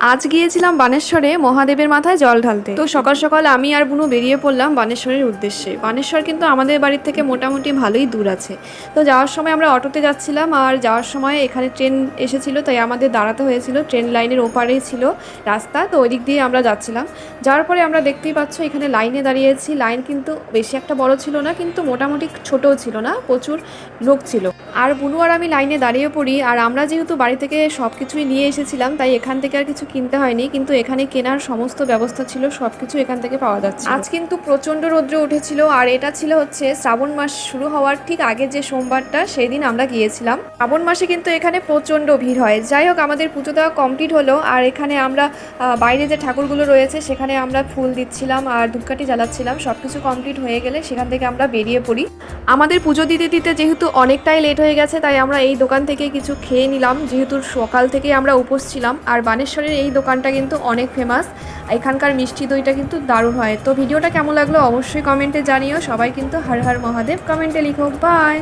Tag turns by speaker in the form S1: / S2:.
S1: আজ গিয়েছিলাম বানেশ্বরে, মহাদেবের মাথায় জল ঢালতে। তো সকাল সকাল আমি আর বুনু বেরিয়ে পড়লাম বানেশ্বরের উদ্দেশ্যে। বানেশ্বর কিন্তু আমাদের বাড়ির থেকে মোটামুটি ভালোই দূর আছে। তো যাওয়ার সময় আমরা অটোতে যাচ্ছিলাম আর যাওয়ার সময় এখানে ট্রেন এসেছিল, তাই আমাদের দাঁড়াতে হয়েছিল। ট্রেন লাইনের ওপারেই ছিল রাস্তা, তো ওই দিক দিয়ে আমরা যাচ্ছিলাম। যাওয়ার পরে আমরা দেখতেই পাচ্ছ এখানে লাইনে দাঁড়িয়েছি। লাইন কিন্তু বেশি একটা বড় ছিল না, কিন্তু মোটামুটি ছোটও ছিল না, প্রচুর লোক ছিল। আর বুনু আর আমি লাইনে দাঁড়িয়ে পড়ি, আর আমরা যেহেতু বাড়ি থেকে সব কিছুই নিয়ে এসেছিলাম, তাই এখান থেকে আর কিছু কিনতে হয়নি, কিন্তু এখানে কেনার সমস্ত ব্যবস্থা ছিল সব কিছু এখান থেকে পাওয়া যাচ্ছে আজ কিন্তু প্রচণ্ড রৌদ্র উঠেছিল, আর এটা ছিল হচ্ছে শ্রাবণ মাস শুরু হওয়ার ঠিক আগে যে সোমবারটা সেই দিন আমরা গিয়েছিলাম। শ্রাবণ মাসে কিন্তু এখানে প্রচণ্ড ভিড় হয়। যাই হোক, আমাদের পুজো দেওয়া কমপ্লিট হলো, আর এখানে আমরা বাইরে যে ঠাকুরগুলো রয়েছে, সেখানে আমরা ফুল দিচ্ছিলাম আর ধূপকাঠি জ্বালাচ্ছিলাম সব কিছু কমপ্লিট হয়ে গেলে সেখান থেকে আমরা বেরিয়ে পড়ি। আমাদের পুজো দিতে দিতে যেহেতু অনেকটাই লেট হয়ে গেছে, তাই আমরা এই দোকান থেকে কিছু খেয়ে নিলাম। যেহেতু সকাল থেকে আমরা উপোস ছিলাম, আর বানেশ্বরের এই দোকানটা কিন্তু অনেক ফেমাস এখানকার মিষ্টি দইটা কিন্তু দারুণ হয়। তো ভিডিওটা কেমন লাগল অবশ্যই কমেন্টে জানিও। সবাই কিন্তু হর হর মহাদেব কমেন্টে লিখো। বাই